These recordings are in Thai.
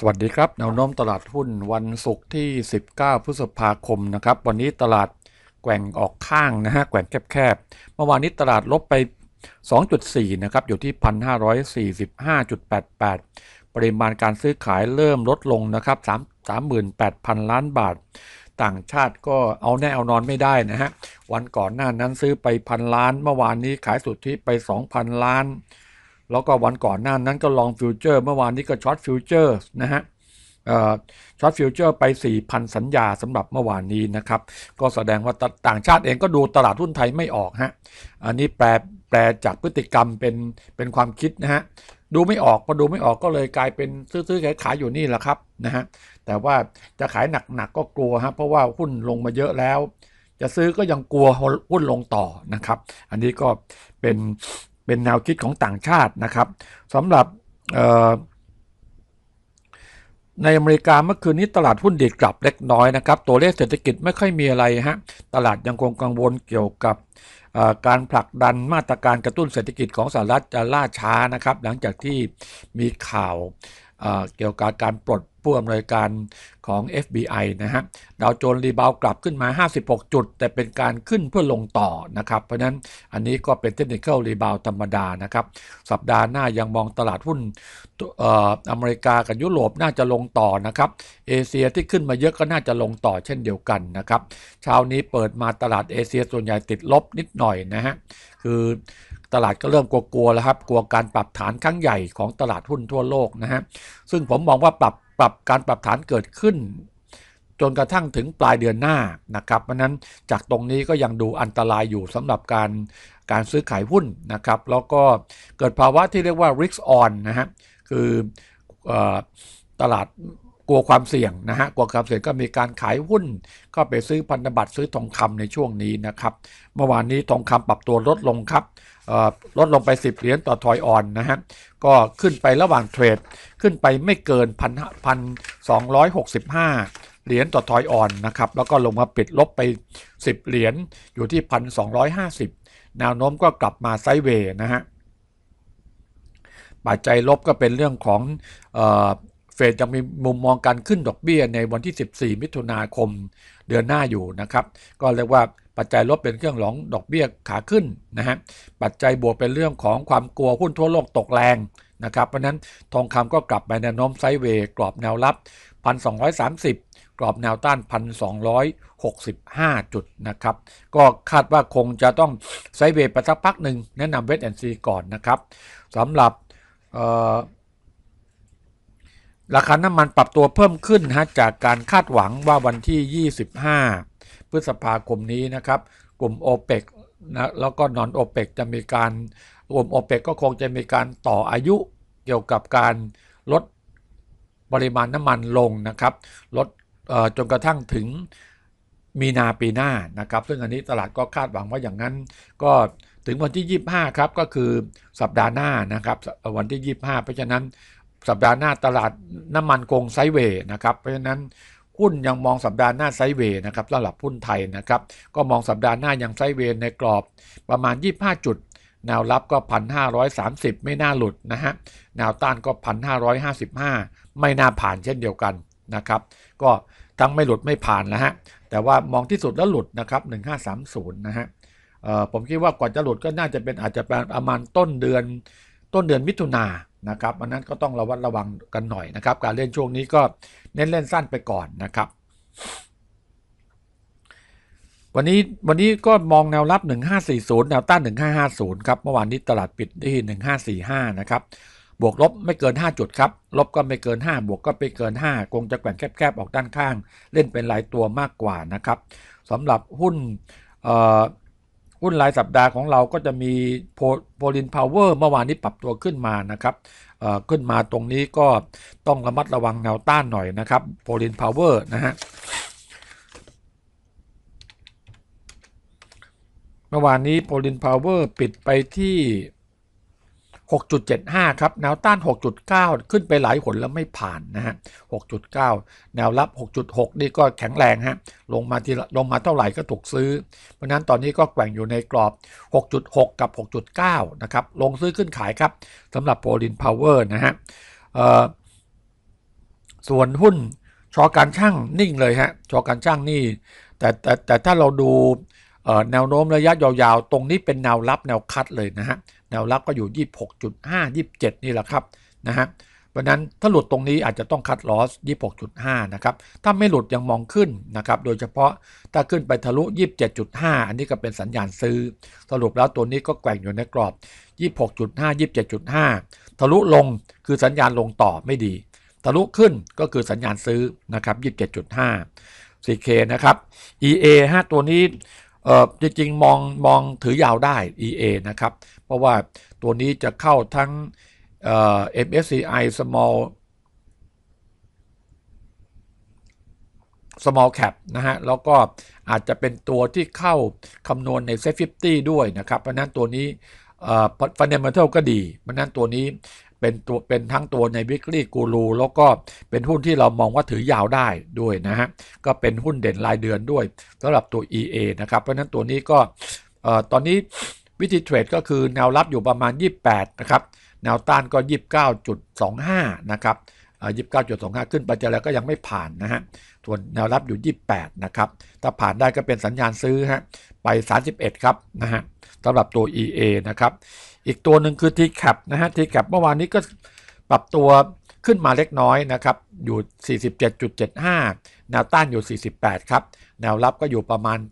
สวัสดีครับแนวโน้มตลาดหุ้นวันศุกร์ที่ 19 พฤษภาคมนะครับ วันนี้ตลาดแกว่งออกข้างนะฮะแกว่งแคบๆเมื่อวานนี้ตลาดลบไป 2.4 นะครับ อยู่ที่ 1,545.88 ปริมาณการซื้อขายเริ่มลดลงนะครับ3 38,000 ล้านบาท ต่างชาติก็เอาแน่เอานอนไม่ได้นะฮะวันก่อนหน้านั้นซื้อไปพันล้าน เมื่อวานนี้ขายสุทธิไป 2,000 ล้าน แล้วก็วันก่อนหน้านั้นก็ลองฟิวเจอร์เมื่อวานนี้ก็ช็อตฟิวเจอร์นะฮะช็อตฟิวเจอร์ไป 4,000 สัญญาสำหรับเมื่อวานนี้นะครับ ก็แสดงว่าต่างชาติเองก็ดูตลาดหุ้นไทยไม่ออกฮะอันนี้แปลแปลจากพฤติกรรมเป็นเป็นความคิดนะฮะดูไม่ออกพอดูไม่ออกก็เลยกลายเป็นซื้อๆขายๆอยู่นี่แหละครับนะฮะแต่ว่าจะขายหนักๆก็กลัวฮะเพราะว่าหุ้นลงมาเยอะแล้ว จะซื้อก็ยังกลัวหุ้นลงต่อนะครับ อันนี้ก็เป็น เป็นแนวคิดของต่างชาตินะครับสำหรับในอเมริกาเมื่อคืนนี้ตลาดหุ้นดีดกลับเล็กน้อยนะครับ ตัวเลขเศรษฐกิจไม่ค่อยมีอะไรฮะ ตลาดยังคงกังวลเกี่ยวกับ การผลักดันมาตรการกระตุ้นเศรษฐกิจของสหรัฐจะล่าช้านะครับ หลังจากที่มีข่าวเกี่ยวกับการปลดผู้อำนวยการของ FBI นะฮะ ดาวโจนส์รีบาวกลับขึ้นมา 56 จุด แต่เป็นการขึ้นเพื่อลงต่อนะครับ เพราะนั้นอันนี้ก็เป็นเทคนิคอลรีบาวธรรมดานะครับ สัปดาห์หน้ายังมองตลาดหุ้นอเมริกากับยุโรปน่าจะลงต่อนะครับ เอเชียที่ขึ้นมาเยอะก็น่าจะลงต่อเช่นเดียวกันนะครับ เช้านี้เปิดมาตลาดเอเชียส่วนใหญ่ติดลบนิดหน่อยนะฮะ คือตลาดก็เริ่มกลัวๆแล้วครับ กลัวการปรับฐานครั้งใหญ่ของตลาดหุ้นทั่วโลกนะฮะ ซึ่งผมมองว่าปรับปรับการปรับฐานเกิดขึ้น จนกระทั่งถึงปลายเดือนหน้านะครับ เพราะนั้นจากตรงนี้ก็ยังดูอันตรายอยู่สำหรับการการซื้อขายหุ้นนะครับ แล้วก็เกิดภาวะที่เรียกว่า risk on นะฮะ คืออตลาด กลัวความเสี่ยงนะฮะกลัวความเสี่ยงก็มีการขายหุ้น ก็ไปซื้อพันธบัตรซื้อทองคำในช่วงนี้นะครับ เมื่อวานนี้ทองคำปรับตัวลดลงครับลดลงไป 10 เหรียญต่อทอยออนนะฮะ ก็ขึ้นไประหว่างเทรด ขึ้นไปไม่เกินพันพันสองร้อยหกสิบห้าเหรียญต่อทอยออนนะครับ แล้วก็ลงมาปิดลบไป 10 เหรียญอยู่ที่พันสองร้อยห้าสิบแนวโน้มก็กลับมาไซเวย์นะฮะปัจจัยลบก็เป็นเรื่องของ เฟดจะมีมุมมองการขึ้นดอกเบี้ยในวันที่ 14 มิถุนาคมเดือนหน้าอยู่นะครับ ก็เรียกว่าปัจจัยลบเป็นเครื่องหลองดอกเบี้ยขาขึ้นนะฮะ ปัจจัยบวกเป็นเรื่องของความกลัวหุ้นทั่วโลกตกแรงนะครับ เพราะนั้นทองคำก็กลับไปแนวโน้มไซด์เวย์กรอบแนวรับ 1,230 กรอบแนวต้าน 1,265 จุดนะครับ ก็คาดว่าคงจะต้องไซด์เวย์ไปสักพักหนึ่งแนะนำเวทแอนซีก่อนนะครับสำหรับ ราคาน้ำมันปรับตัวเพิ่มขึ้นฮะจากการคาดหวังว่าวันที่ 25 พฤษภาคมนี้นะครับ กลุ่ม o p e ปนะแล้วก็นอนโอเปกจะมีการกลุ่มโอเปกก็คงจะมีการต่ออายุเกี่ยวกับการลดปริมาณน้ำมันลงนะครับ ลดจนกระทั่งถึงมีนาปีหน้านะครับ ซึ่งอันนี้ตลาดก็คาดหวังว่าอย่างนั้น ก็ถึงวันที่ 25 ครับ ก็คือสัปดาห์หน้านะครับ วันที่ 25 เพราะฉะนั้น สัปดาห์หน้าตลาดน้ำมันคงไซเวย์นะครับ เพราะฉะนั้นหุ้นยังมองสัปดาห์หน้าไซเวย์นะครับสำหรับหุ้นไทยนะครับ ก็มองสัปดาห์หน้ายังไซเวย์ในกรอบประมาณ 25 จุด แนวรับก็ 1,530 ไม่น่าหลุดนะฮะ แนวต้านก็ 1,555 ไม่น่าผ่านเช่นเดียวกันนะครับ ก็ทั้งไม่หลุดไม่ผ่านแล้วฮะ แต่ว่ามองที่สุดแล้วหลุดนะครับ 1530 นะฮะผมคิดว่ากว่าจะหลุดก็น่าจะเป็นอาจจะประมาณต้นเดือนต้นเดือนมิถุนา นะครับอันนั้นก็ต้องระวัดระวังกันหน่อยนะครับ การเล่นช่วงนี้ก็เน้นเล่นสั้นไปก่อนนะครับ วันนี้วันนี้ก็มองแนวรับ 1540 แนวต้าน 1550 ครับเมื่อวานนี้ตลาดปิดที่ 1545 นะครับบวกลบไม่เกิน 5 จุดครับ ลบก็ไม่เกิน 5 บวกก็ไม่เกิน 5 คงจะแกว่งแคบๆ ออกด้านข้าง เล่นเป็นหลายตัวมากกว่านะครับสำหรับหุ้น หุ้นรายสัปดาห์ของเราก็จะมีโพลินพาวเวอร์เมื่อวานนี้ปรับตัวขึ้นมานะครับขึ้นมาตรงนี้ก็ต้องระมัดระวังแนวต้านหน่อยนะครับโพลินพาวเวอร์นะฮะเมื่อวานนี้โพลินพาวเวอร์ปิดไปที่ 6.75 ครับ แนวต้าน 6.9 ขึ้นไปหลายหนแล้วไม่ผ่านนะฮะ 6.9 แนวรับ 6.6 นี่ก็แข็งแรงฮะ ลงมาที่ลงมาเท่าไหร่ก็ถูกซื้อ เพราะนั้นตอนนี้ก็แกว่งอยู่ในกรอบ 6.6 กับ 6.9 นะครับ ลงซื้อขึ้นขายครับสำหรับโพลินพาวเวอร์นะฮะส่วนหุ้นชอการช่างนิ่งเลยฮะ ชอการช่างนี่ แต่แต่แต่ถ้าเราดูแนวโน้มระยะยาวๆ ตรงนี้เป็นแนวรับแนวคัดเลยนะฮะ แนวรับก็อยู่ 26.5 27 นี่แหละครับนะฮะเพราะนั้นถ้าหลุดตรงนี้อาจจะต้องคัดลอส 26.5 นะครับ ถ้าไม่หลุดยังมองขึ้นนะครับ โดยเฉพาะถ้าขึ้นไปทะลุ 27.5 อันนี้ก็เป็นสัญญาณซื้อ สรุปแล้วตัวนี้ก็แกว่งอยู่ในกรอบ 26.5 27.5 ทะลุลงคือสัญญาณลงต่อไม่ดี ทะลุขึ้นก็คือสัญญาณซื้อนะครับ 27.5 4K นะครับ EA ฮะตัวนี้ เออจริงๆมองมองถือยาวได้ EA นะครับ เพราะว่าตัวนี้จะเข้าทั้ง MSCI small small cap นะฮะ แล้วก็อาจจะเป็นตัวที่เข้าคำนวณใน Set 50 ด้วยนะครับ เพราะนั้นตัวนี้ fundamental ก็ดี เพราะนั้นตัวนี้ เป็นตัวเป็นทั้งตัวใน weekly guru แล้วก็เป็นหุ้นที่เรามองว่าถือยาวได้ด้วยนะฮะ ก็เป็นหุ้นเด่นรายเดือนด้วยสำหรับตัว EA นะครับ เพราะนั้นตัวนี้ก็ตอนนี้วิธีเทรดก็คือแนวรับอยู่ประมาณ 28 นะครับ แนวต้านก็ 29.25 นะครับ29.25 ขึ้นไปจะแล้วก็ยังไม่ผ่านนะฮะส่วนแนวรับอยู่ 28 นะครับ ถ้าผ่านได้ก็เป็นสัญญาณซื้อฮะ ไป 31 ครับนะฮะสำหรับตัว EA นะครับ อีกตัวหนึ่งคือ TCAP นะฮะ TCAP เมื่อวานนี้ก็ปรับตัวขึ้นมาเล็กน้อยนะครับ อยู่ 47.75 แนวต้านอยู่ 48 ครับ แนวรับก็อยู่ประมาณ 46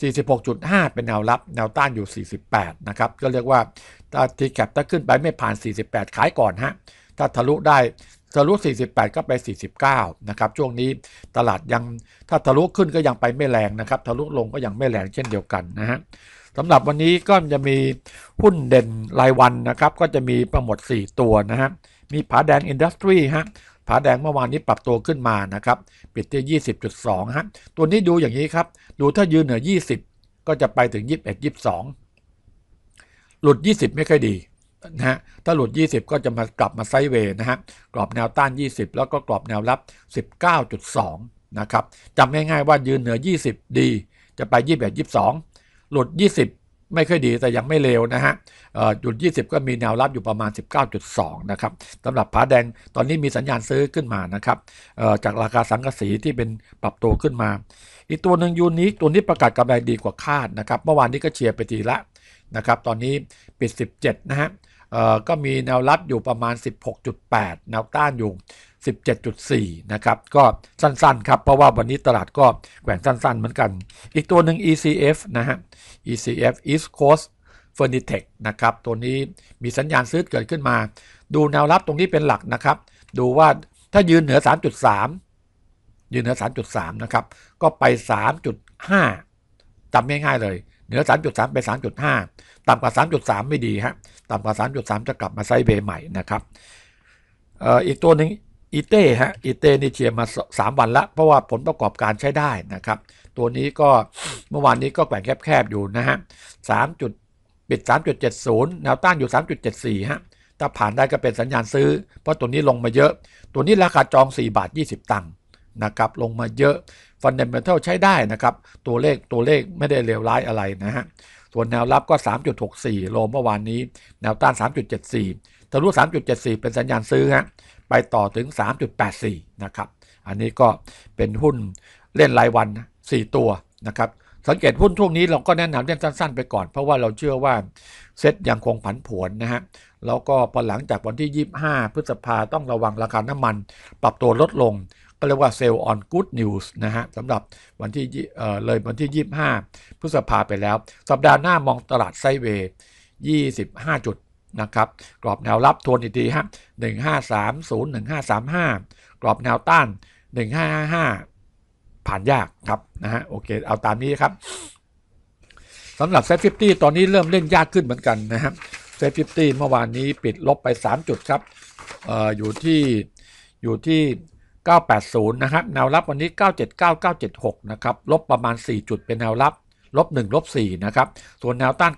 46.5 เป็นแนวรับ แนวต้านอยู่ 48 นะครับ ก็เรียกว่าถ้าทีแคปถ้าขึ้นไปไม่ผ่าน 48 ขายก่อนฮะ ถ้าทะลุได้ทะลุ 48 ก็ไป 49 นะครับ ช่วงนี้ตลาดยังถ้าทะลุขึ้นก็ยังไปไม่แรงนะครับ ทะลุลงก็ยังไม่แรงเช่นเดียวกันนะฮะ สำหรับวันนี้ก็จะมีหุ้นเด่นรายวันนะครับ ก็จะมีประหมด 4 ตัวนะฮะ มีผาแดงอินดัสทรีฮะ ผาแดงเมื่อวานนี้ปรับตัวขึ้นมานะครับ ปิดที่ 20.2 ฮะ ตัวนี้ดูอย่างนี้ครับ ดูถ้ายืนเหนือ 20 ก็จะไปถึง 21 22 หลุด 20 ไม่ค่อยดีนะฮะ ถ้าหลุด 20 ก็จะมากลับมาไซด์เวย์นะฮะ กรอบแนวต้าน 20 แล้วก็กรอบแนวรับ 19.2 นะครับจำง่ายๆว่ายืนเหนือ 20 ดี จะไป 21 22 หลุด 20 ไม่ค่อยดีแต่ยังไม่เลวนะฮะหยุด 20 ก็มีแนวรับอยู่ประมาณ 19.2 นะครับสำหรับผาแดงตอนนี้มีสัญญาณซื้อขึ้นมานะครับจากราคาสังกะสีที่เป็นปรับตัวขึ้นมา อีกตัวหนึ่งยูนิคตัวนี้ประกาศกำไรดีกว่าคาดนะครับ เมื่อวานนี้ก็เชียร์ไปทีละนะครับ ตอนนี้ปิด 17 นะฮะก็มีแนวรับอยู่ประมาณ 16.8 แนวต้านอยู่ 17.4 นะครับ ก็สั้นๆครับ เพราะว่าวันนี้ตลาดก็แกว่งสั้นๆเหมือนกัน อีกตัวหนึ่ง ECF นะฮะ ECF East Coast f e r n i t e c h นะครับ ตัวนี้มีสัญญาณซื้อเกิดขึ้นมา ดูแนวรับตรงนี้เป็นหลักนะครับ ดูว่าถ้ายืนเหนือ 3.3 ยืนเหนือ 3.3 นะครับ ก็ไป 3.5จำง่ายๆเลยเหนือ 3.3 ไป 3.5 ต่ำกว่า 3.3 ไม่ดีฮะ ต่ำกว่า 3.3 จะกลับมาไซด์เบย์ใหม่นะครับอออีกตัวหนึ่ง อีเต้ฮะอีเต้นี่เชียร์มา 3 วันละเพราะว่าผลประกอบการใช้ได้นะครับ ตัวนี้ก็เมื่อวานนี้ก็แกว่งแคบๆอยู่นะฮะ3จุดปิด 3.70 แนวต้านอยู่ 3.74 ฮะ ถ้าผ่านได้ก็เป็นสัญญาณซื้อ เพราะตัวนี้ลงมาเยอะ ตัวนี้ราคาจอง 4 บาท 20 ตังค์นะครับ ลงมาเยอะฟันเดเมนทัลใช้ได้นะครับ ตัวเลขตัวเลขไม่ได้เลวร้ายอะไรนะฮะ ส่วนแนวรับก็ 3.64 โลเมื่อวานนี้ แนวต้าน 3.74 ทะลุ 3.74 เป็นสัญญาณซื้อฮะ ไปต่อถึง 3.84 นะครับ อันนี้ก็เป็นหุ้นเล่นรายวัน 4 ตัวนะครับ สังเกตหุ้นช่วงนี้เราก็แนะนำเล่นสั้นๆไปก่อน เพราะว่าเราเชื่อว่าเซ็ตยังคงผันผวนนะฮะ แล้วก็พอหลังจากวันที่ 25 พฤษภาต้องระวังราคาน้ำมัน ปรับตัวลดลงก็เรียกว่าเซลล์ออนกู๊ดนิวส์นะฮะสำหรับวันที่เเลยวันที่ 25 พฤษภาไปแล้ว สัปดาห์หน้ามองตลาดไซเวย์25จุด นะครับ กรอบแนวรับทวนอีกทีฮะ1530 1535กรอบแนวต้าน1555ผ่านยากครับนะฮะโอเคเอาตามนี้ครับสำหรับเซ็ตฟิฟตี้ตอนนี้เริ่มเล่นยากขึ้นเหมือนกันนะครับเซ็ตฟิฟตี้เมื่อวานนี้ปิดลบไป 3 จุดครับอออยู่ที่อยู่ที่ 980 นะครับแนวรับวันนี้ 979 976 นะครับ ลบประมาณ 4 จุดเป็นแนวรับ ลบ 1 ลบ 4 นะครับ ส่วนแนวต้าน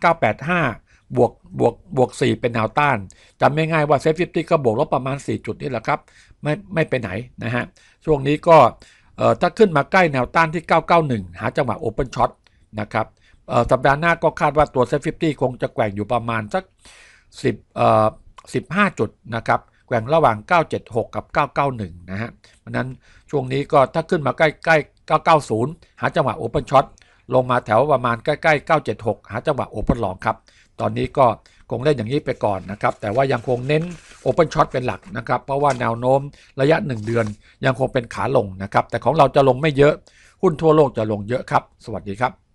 985 บวกบวกบวก 4 เป็นแนวต้านจำง่ายว่าเซ็ตฟิฟตี้ก็บวกลบประมาณ 4 จุดนี่แหละครับ ไม่ไม่ไปไหนนะฮะ ช่วงนี้ก็เอ่อถ้าขึ้นมาใกล้แนวต้านที่ 991 หาจังหวะโอเปนช็อตนะครับสัปดาห์หน้าก็คาดว่าตัวเซ็ตฟิฟตี้คงจะแกว่งอยู่ประมาณสัก 10เอ่อ15 จุดนะครับแกว่งระหว่าง 976 กับ 991 นะฮะเพราะนั้นช่วงนี้ก็ถ้าขึ้นมาใกล้ๆ990 หาจังหวะโอเ n นช็อต ลงมาแถวประมาณใกล้ๆ 976 หาจังหวะโอเ n นลองครับ ตอนนี้ก็คงเล่นอย่างนี้ไปก่อนนะครับ แต่ว่ายังคงเน้นโอเ n นช็อตเป็นหลักนะครับ เพราะว่าแนวโน้มระยะ 1 เดือนยังคงเป็นขาลงนะครับ แต่ของเราจะลงไม่เยอะ หุ้นทั่วโลกจะลงเยอะครับ สวัสดีครับ